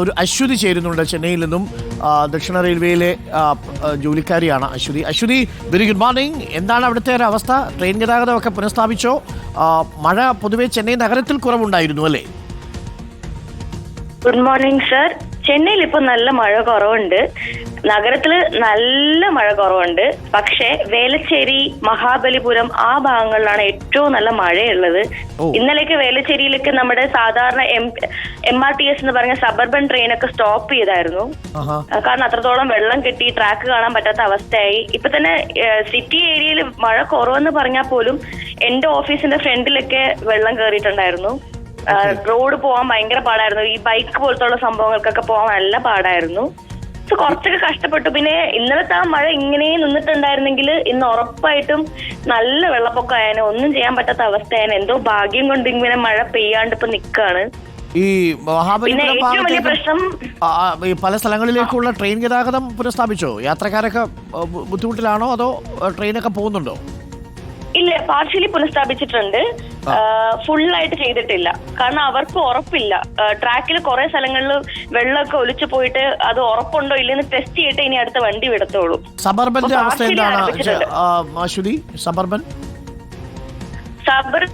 ഒരു അശ്വതി ചേരുന്നുണ്ട് ചെന്നൈയിൽ നിന്നും. ദക്ഷിണ റെയിൽവേയിലെ ജോലിക്കാരിയാണ് Aswathy. Aswathy very good morning എന്താണ് അവിടുത്തെ ഒരു അവസ്ഥ? ട്രെയിൻ ഗതാഗതമൊക്കെ പുനഃസ്ഥാപിച്ചോ? മഴ പൊതുവെ ചെന്നൈ നഗരത്തിൽ കുറവുണ്ടായിരുന്നു അല്ലേ? ഗുഡ് മോർണിംഗ് സർ ചെന്നൈയിൽ ഇപ്പൊ നല്ല മഴ കുറവുണ്ട്. നഗരത്തിൽ നല്ല മഴ കുറവുണ്ട്. പക്ഷേ വേലച്ചേരി മഹാബലിപുരം ആ ഭാഗങ്ങളിലാണ് ഏറ്റവും നല്ല മഴയുള്ളത്. ഇന്നലെയൊക്കെ വേലച്ചേരിയിലൊക്കെ നമ്മുടെ സാധാരണ M M R T S എന്ന് പറഞ്ഞ സബർബൻ ട്രെയിനൊക്കെ സ്റ്റോപ്പ് ചെയ്തായിരുന്നു. കാരണം അത്രത്തോളം വെള്ളം കിട്ടി ട്രാക്ക് കാണാൻ പറ്റാത്ത അവസ്ഥയായി. ഇപ്പൊ തന്നെ സിറ്റി ഏരിയയിൽ മഴ കുറവെന്ന് പറഞ്ഞാൽ പോലും എന്റെ ഓഫീസിന്റെ ഫ്രണ്ടിലൊക്കെ വെള്ളം കയറിയിട്ടുണ്ടായിരുന്നു റോഡ് പോവാൻ ഭയങ്കര പാടായിരുന്നു. ഈ ബൈക്ക് പോലത്തുള്ള സംഭവങ്ങൾക്കൊക്കെ പോകാൻ നല്ല പാടായിരുന്നു. സോ കുറച്ചൊക്കെ കഷ്ടപ്പെട്ടു. പിന്നെ ഇന്നലത്തെ ആ മഴ ഇങ്ങനെ നിന്നിട്ടുണ്ടായിരുന്നെങ്കിൽ ഇന്ന് ഉറപ്പായിട്ടും നല്ല വെള്ളപ്പൊക്കമായേനെ. ഒന്നും ചെയ്യാൻ പറ്റാത്ത അവസ്ഥയായേനെ. എന്തോ ഭാഗ്യം കൊണ്ട് ഇങ്ങനെ മഴ പെയ്യാണ്ട് ഇപ്പൊ നിക്കാണ്. ഈ മഹാബലിപുരം ഭാഗത്തേക്ക് പല സ്ഥലങ്ങളിലേക്കുള്ള ട്രെയിൻ ഗതാഗതം പുനഃസ്ഥാപിച്ചോ? യാത്രക്കാരൊക്കെ ബുദ്ധിമുട്ടിലാണോ? അതോ ട്രെയിനൊക്കെ പോകുന്നുണ്ടോ? ഇല്ല പാർഷ്യലി പുനഃസ്ഥാപിച്ചിട്ടുണ്ട്. ഫുൾ ആയിട്ട് ചെയ്തിട്ടില്ല. കാരണം അവർക്ക് ഉറപ്പില്ല. ട്രാക്കിൽ കുറെ സ്ഥലങ്ങളിൽ വെള്ളമൊക്കെ ഒലിച്ചു പോയിട്ട് അത് ഉറപ്പുണ്ടോ ഇല്ലെന്ന് ടെസ്റ്റ് ചെയ്തിട്ട് ഇനി അടുത്ത വണ്ടി വിടത്തുള്ളൂ. സബർബന്റെ അവസ്ഥ എന്താണ്? സബർബൻ?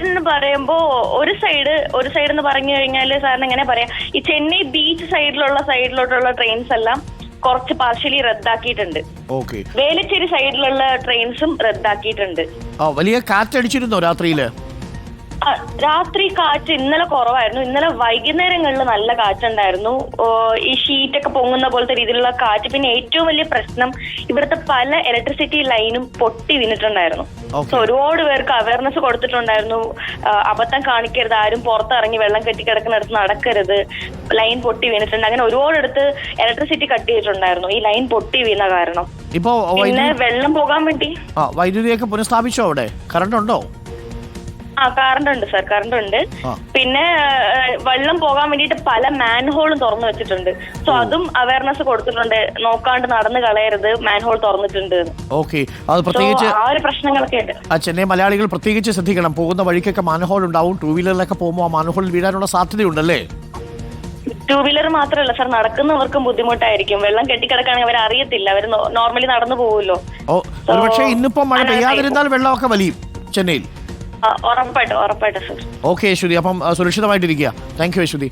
എന്ന് പറയുമ്പോ ഒരു സൈഡ് ഒരു സൈഡ് എന്ന് പറഞ്ഞു കഴിഞ്ഞാൽ സാറിന് എങ്ങനെ പറയാം? ഈ ചെന്നൈ ബീച്ച് സൈഡിലുള്ള സൈഡിലോട്ടുള്ള ട്രെയിൻസ് എല്ലാം കുറച്ച് പാർഷ്യലി റദ്ദാക്കിയിട്ടുണ്ട്. ഓക്കെ. വേലച്ചേരി സൈഡിലുള്ള ട്രെയിൻസും റദ്ദാക്കിയിട്ടുണ്ട്. ആ വലിയ കാറ്റടിച്ചിരുന്നോ രാത്രിയിൽ? രാത്രി കാറ്റ് ഇന്നലെ കുറവായിരുന്നു. ഇന്നലെ വൈകുന്നേരങ്ങളിൽ നല്ല കാറ്റുണ്ടായിരുന്നു. ഈ ഷീറ്റൊക്കെ പൊങ്ങുന്ന പോലത്തെ രീതിയിലുള്ള കാറ്റ്. പിന്നെ ഏറ്റവും വലിയ പ്രശ്നം ഇവിടുത്തെ പല ഇലക്ട്രിസിറ്റി ലൈനും പൊട്ടി വീണിട്ടുണ്ടായിരുന്നു. സോ ഒരുപാട് പേർക്ക് അവയർനെസ് കൊടുത്തിട്ടുണ്ടായിരുന്നു. അബദ്ധം കാണിക്കരുത് ആരും പുറത്തിറങ്ങി വെള്ളം കെട്ടി കിടക്കുന്നിടത്ത് നടക്കരുത്. ലൈൻ പൊട്ടി വീണിട്ടുണ്ട്. അങ്ങനെ ഒരുപാട് അടുത്ത് ഇലക്ട്രിസിറ്റി കട്ട് ചെയ്തിട്ടുണ്ടായിരുന്നു. ഈ ലൈൻ പൊട്ടി വീണ കാരണം. ഇപ്പോ പിന്നെ വെള്ളം പോകാൻ വേണ്ടി. വൈദ്യുതിയൊക്കെ പുനഃസ്ഥാപിച്ചോ അവിടെ? കറണ്ട് ഉണ്ടോ? ആ കറണ്ട് ഉണ്ട് സാർ കറണ്ട് ഉണ്ട്. പിന്നെ ഏഹ്, വെള്ളം പോകാൻ വേണ്ടിയിട്ട് പല മാൻഹോളും തുറന്നു വെച്ചിട്ടുണ്ട്. സോ അതും അവയർനെസ് കൊടുത്തിട്ടുണ്ട്. നോക്കാണ്ട് നടന്നു കളയരുത് മാൻഹോൾ തുറന്നിട്ടുണ്ട് എന്ന്. ഓക്കെ അത് പ്രത്യേകിച്ച് ആ ഒരു പ്രശ്നങ്ങളൊക്കെ ഉണ്ട്. ആ ചെന്നൈ മലയാളികൾ പ്രത്യേകിച്ച് ശ്രദ്ധിക്കണം. പോകുന്ന വഴിക്കൊക്കെ മാനഹോൾ ഉണ്ടാവും. ടൂ വീലറിലൊക്കെ പോകുമ്പോൾ ആ മാനഹോളിൽ വീഴാനുള്ള സാധ്യതയുണ്ടല്ലേ? ടൂ വീലർ മാത്രമല്ല സർ നടക്കുന്നവർക്കും ബുദ്ധിമുട്ടായിരിക്കും. വെള്ളം കെട്ടിക്കിടക്കുകയാണെങ്കിൽ അവർ അറിയത്തില്ല അവർ നോർമലി നടന്നു പോകുമല്ലോ ഓ ഒരുപക്ഷെ ഇന്നിപ്പോ മഴ പെയ്യാതിരുന്നാൽ വെള്ളമൊക്കെ വലിയും ചെന്നൈയിൽ. ഉറപ്പായിട്ടും സർ ഓക്കെ യശ്വതി അപ്പം സുരക്ഷിതമായിട്ടിരിക്കുക. Thank you യശ്വതി